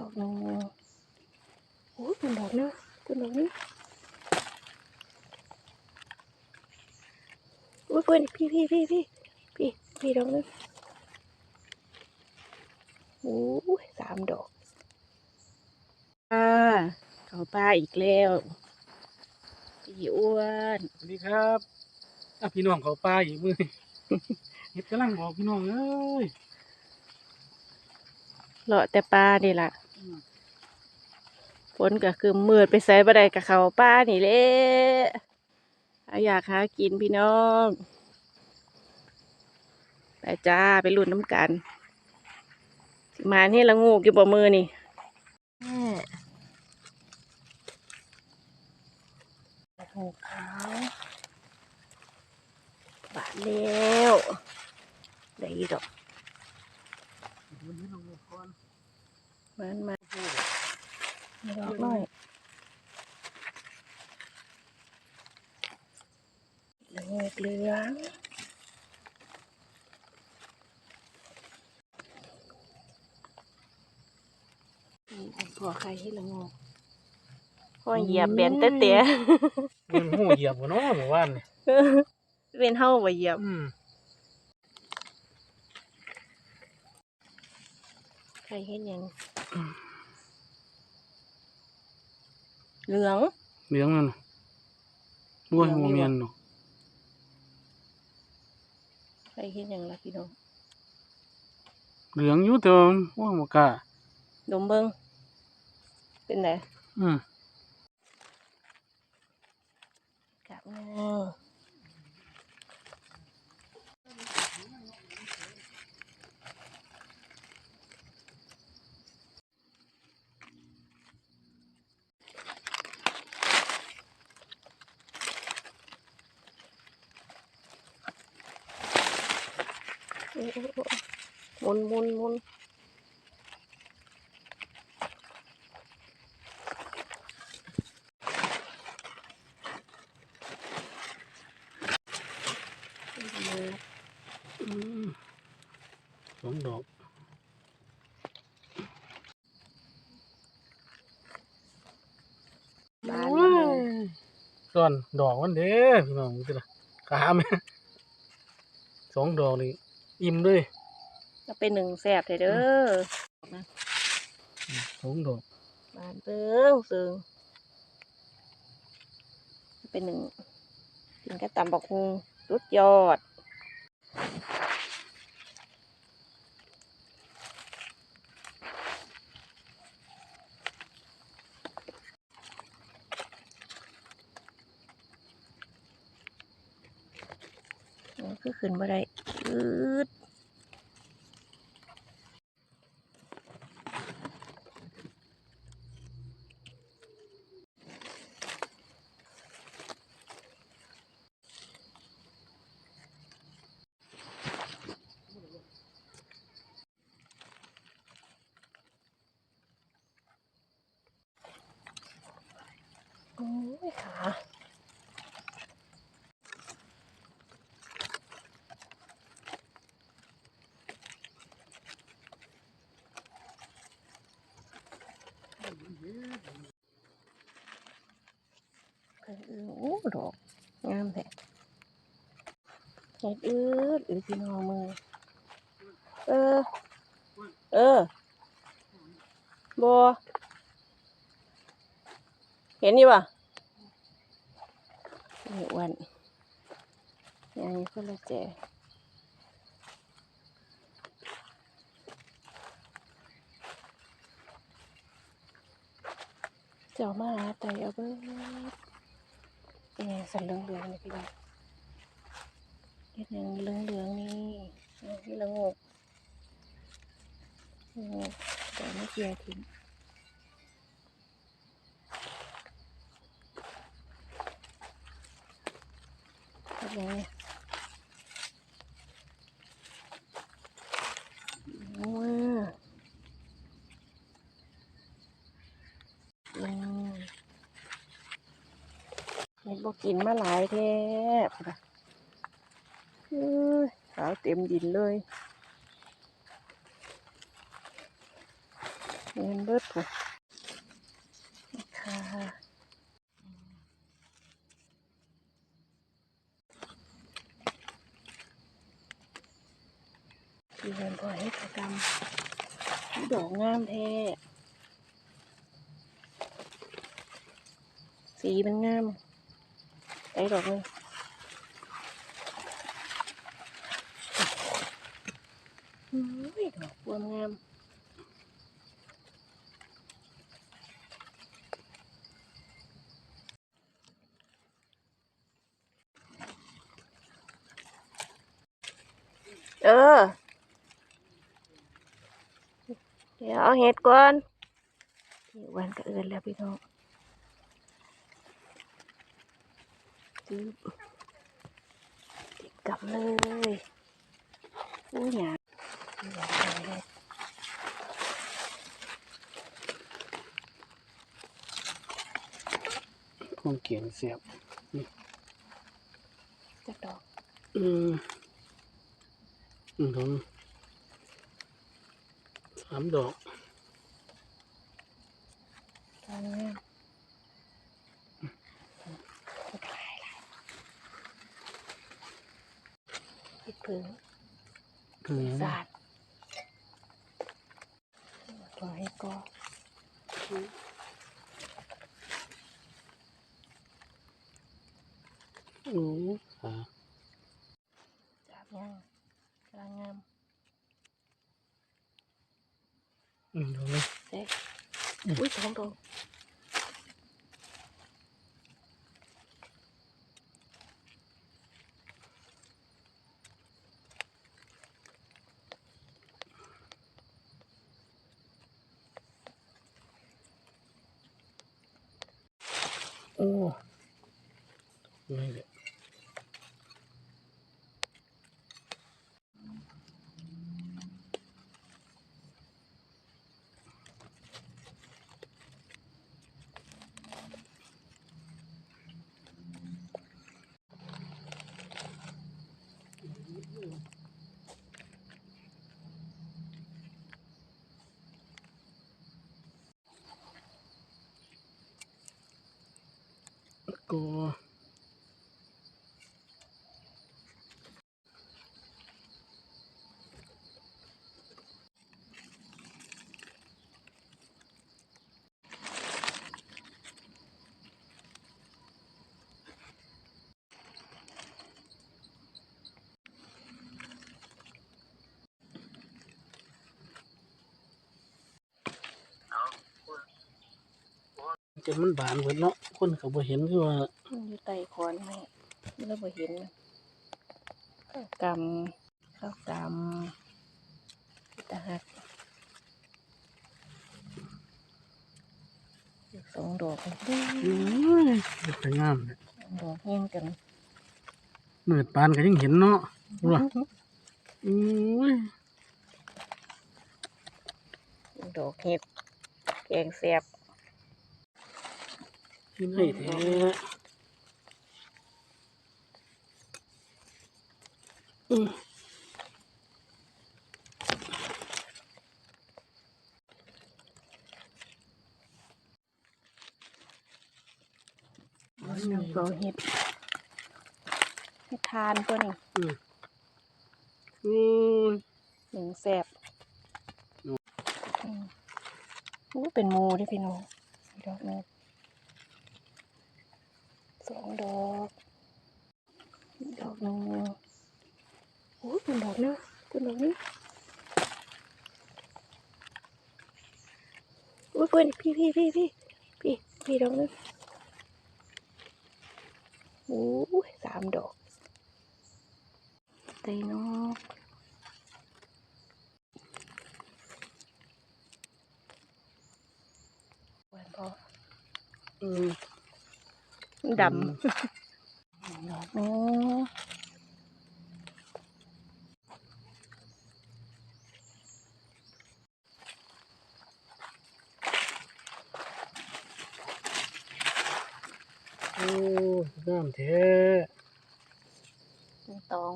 ดอกหนึงโอ้ยเป็นดอกนะเป็นดอกนี้โอ้ยเป็นพี่พี่พี่พี่พี่พี่ดอกนึงโอ้ยสามดอกอ่าเขาป้าอีกแล้วพี่อ้วนสวัสดีครับอะพี่น้องเขาป้าอีกมือเห็ดกำลังบอกพี่น้องเอ้ยเลาะแต่ปลานี่ล่ะ ฝนก็คือมืดไปใส่บ่ได้กับเขาป้านี่เละถ้าอยากหากินพี่น้อง ไปจ้าไปรุ่นน้ำกัน มานี่ละงูกี่บ่มือนี่แม่งูขาวบาดแล้วได้อีดอก วันนี้เราบอกก่อน มันมาไม่ ดอกน้อยละงูเหลืองอืมอันพอใครให้ละงูพอเหยียบแบนเตะเตะเงินหูเหยียบหัวเนาะหมู่บ้านนี่เป็นเฮาบ่เหยียบอืมใครเห็นยัง เหลืองเลี้ยงมันด้วยโมเมนเนาะใครเห็นยังล่ะพี่น้อง เหลืองอยู่แต่ว่าว่าบ่กล้าดมเบิ่งเป็นไงอืมกลับมาโอ้โอ้โอ้ หมุนหมุนหมุนอืมสองดอกบานมาเลยส่วนดอกมันเด้อพี่น้องสิล่ะขาแม่สองดอกนี่ อิ่มเลยจะเป็นหนึ่งแสบเถอะเด้อสองดอกบานเปิ้งซึ่งเป็นหนึ่งกินกระตำบักฮุงรุดยอดมันคือขึ้นบ่ได้ อืดโอ้ยขาเพิ่นอือ โอ้ดอกงามแท้เฮ็ดอืดอือพี่น้องมือเออ เออบ่เห็นอยู่ป่ะนี่อ้วันยังนี้คนละแจ จ้ามาหาใจเอาเบิ้งเอ๊ะสันเหลืองเหลืองนี่พี่น้องเห็ดอยังเหลืองๆนี่เองนี่ละงกงกแต่ไม่เกียร์ทิ้ง แบบนี้ว้าอืม เห็ดบกินมาหลายแท้ขาวเต็มดินเลยเงินเบิดผู้ค่ะที่เงินพอให้กรรมดอกงามแท้สีมันงาม ได้ดอกเลยอุ้ยดอกบัวงา มเออเดี๋ยวเอาเห็ดก่อนพี่วันก็เอินแล้วพี่น้องจืบติดกับเลยอู้หยาพี่วันเอาเห็ดความเขียนเสียบจักดอก อืมอืมผมสามดอกทางงามเห็ดผึ่งคือสาดตัวให้ก็โอ้ขา จับย่างกลางงามอืมตรงนี้เด็ก อุ้ยสองดอก โอ้ไม่เลย ก็ นมันบานหมดเนาะคนเขาบ่เห็นคือว่ามันอยู่ใต้คอนให้เราบ่เห็นนะข้าวกำข้าวกำตาหักอีกสองดอกเลยอืมสวยงามเลยดอกเงี้ยงกันมืดปานก็ยังเห็นเนาะว่าอุ้ยดอกเห็ดแกงแซ่บ ที่ไหนแท้อืมเกลือเห็ดเห็ดทานตัวนี้อืมอืมหนึ่งแซ่บอืมอู้เป็นมูเดิพี่น้องดอกนี้ สองดอกอีกดอกหนึ่งโอ้ยเป็นดอกนะเป็นด ดอกนึงโอ้ยสามดอกเตยนกหวานพอ อืม ดำดอกนี้ โอ้งามแท้ เป็นตอง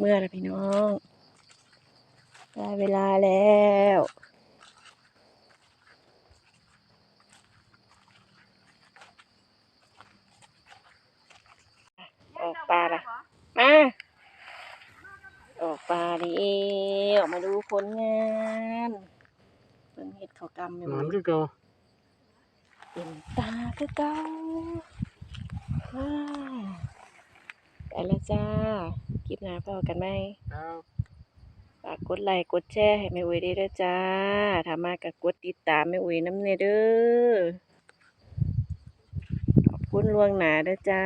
เมื่อแล้วพี่น้องได้เวลาแล้วออกปลาละมาออกปลาดิออกมาดูผลงานเพิ่งเห็ดเขาวกำอยู่หนอนคือเก่าเป็นตาคือเก่าว้าวไปแล้วจ้า คลิปหน้าพอกันไหมครับฝากกดไลค์กดแชร์ให้แม่อุ้ยได้ด้วยจ้าถ้ามากับกดติดตามแม่อุ้ยน้ำเนเด้อขอบคุณล่วงหน้าเด้อจ้า